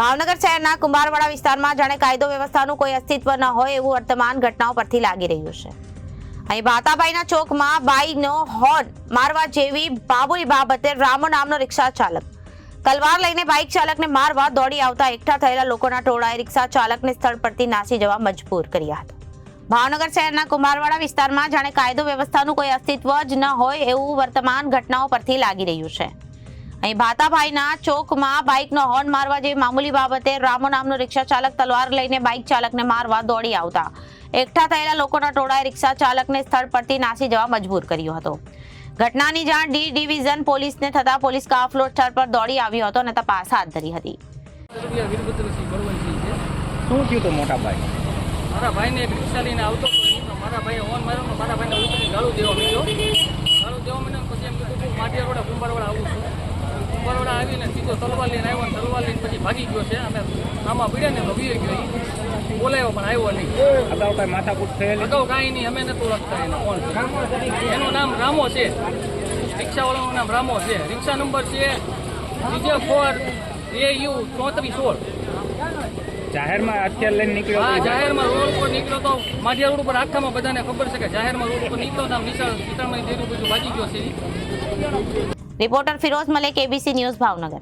ભાવનગર શહેરના કુંભારવાડા વિસ્તારમાં જાણે કાયદો વ્યવસ્થાનું કોઈ અસ્તિત્વ ન હોય એવું વર્તમાન ઘટનાઓ પરથી લાગી રહ્યું છે. અહીં ભાતાભાઈના ચોકમાં બાઈનો હોર્ન મારવા જેવી બાબુઈ બાબતે રામો નામનો રિક્ષા ચાલક. તલવાર લઈને બાઇક ચાલકને મારવા દોડી આવતા એકઠા થયેલા લોકોના ટોળાએ રિક્ષા ચાલકને સ્થળ પરથી નાસી જવા મજબૂર કર્યા હતા. ભાવનગર શહેરના કુંભારવાડા વિસ્તારમાં જાણે કાયદો વ્યવસ્થાનું કોઈ અસ્તિત્વ જ ન હોય એવું વર્તમાન ઘટનાઓ પરથી લાગી રહ્યું છે. અહીં ભાતાભાઈના ચોકમાં બાઇકનો હોર્ન મારવા જેવી મામૂલી બાબતે રામો નામનો રિક્ષા ચાલક તલવાર લઈને બાઇક ચાલકને મારવા દોડી આવતા. એકઠા થયેલા લોકોના ટોળાએ રિક્ષા ચાલકને સ્થળ પરથી નાસી જવા મજબૂર કર્યો હતો. ઘટનાની જાણ ડી ડિવિઝન પોલીસને થતા પોલીસ કાફલો સ્થળ પર દોડી આવ્યો હતો અને તપાસ હાથ ધરી હતી. શું થયું તો મોટા ભાઈ? મારા ભાઈને એક રિક્ષા લઈને આવતો મારા ભાઈ ઓન માર્યો મારા ભાઈને ઉતરી ગાળું દેવા મળ્યો ગાળું દેવા માંડ્યો પછી એમ કીધું આવું છું કુંભારવાડા આવીને સીધો તલવાર લઈને આવ્યો તલવાર લઈને પછી ભાગી ગયો છે. અમે આમાં પીડ્યા ને તો વીએ ગયો. બોલાયો પણ આવ્યો નહીં. અગાઉ કઈ માથાકૂટ થયેલી? અગાઉ કાંઈ નહીં અમે નતું લખતા એનો ફોન. એનું નામ રામો છે. રિક્ષાવાળાનું નામ રામો છે. રિક્ષા નંબર છે બીજો ફોર એ યુ ચોત્રીસ સોળ. જાહેરમાં અત્યારે લઈને નીકળ્યો હા. જાહેરમાં રોડ ઉપર નીકળ્યો તો માઢિયા રોડ ઉપર આખામાં બધાને ખબર છે કે જાહેરમાં રોડ ઉપર નીકળ્યો તો નિશાળ સીતામણી દેરું બધું વાગી ગયો છે. Reporter Firoz Malek ABC News Bhavnagar.